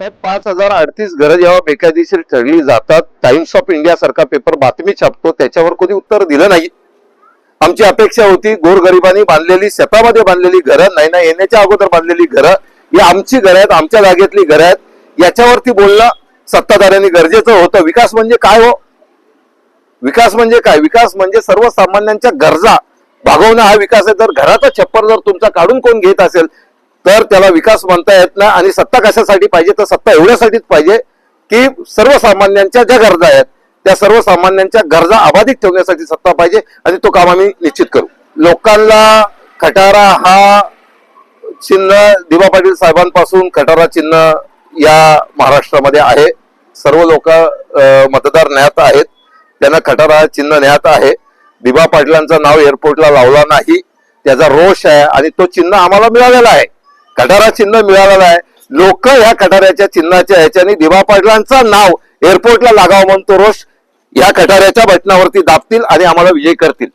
साहेब पाच हजार अडतीस घरं जेव्हा बेकायदेशीर ठरली जातात. टाइम्स ऑफ इंडिया सारखा पेपर बातमी छापतो त्याच्यावर कोणी उत्तर दिलं नाही. आमची अपेक्षा होती गोरगरिबांनी बांधलेली शेतामध्ये बांधलेली घरं नाही ना येण्याच्या अगोदर बांधलेली घरं ही आमची घरं आहेत आमच्या जागेतली घरं आहेत. याच्यावरती बोलणं सत्ताधाऱ्यांनी गरजेचं होतं. विकास म्हणजे काय हो? विकास म्हणजे काय? विकास म्हणजे सर्वसामान्यांच्या गरजा भागवणं हा विकास आहे. तर घराचा छप्पर जर तुमचा काढून कोण घेत असेल तर त्याला विकास म्हणता येत नाही आणि सत्ता कशासाठी पाहिजे तर सत्ता एवढ्यासाठीच पाहिजे की सर्वसामान्यांच्या ज्या गरजा आहेत त्या सर्वसामान्यांच्या गरजा अबाधित ठेवण्यासाठी सत्ता पाहिजे आणि तो काम आम्ही निश्चित करू. लोकांना खटारा हा चिन्ह दिवा पाटील साहेबांपासून खटारा चिन्ह या महाराष्ट्रामध्ये आहे. सर्व लोक मतदार न्यात आहेत. त्यांना खटारा चिन्ह न्यात आहे. दिबा पाटलांचं नाव एअरपोर्टला लावला नाही. त्याचा रोष आहे आणि तो चिन्ह आम्हाला मिळालेला आहे. खटारा चिन्ह मिळालेला आहे. लोक ह्या खटाऱ्याच्या चिन्हाच्या ह्याच्याने दिवा पाटलांचं नाव एअरपोर्टला लागावं म्हणून तो रोष. या खटाऱ्याच्या बटनावरती दाबतील आणि आम्हाला विजय करतील.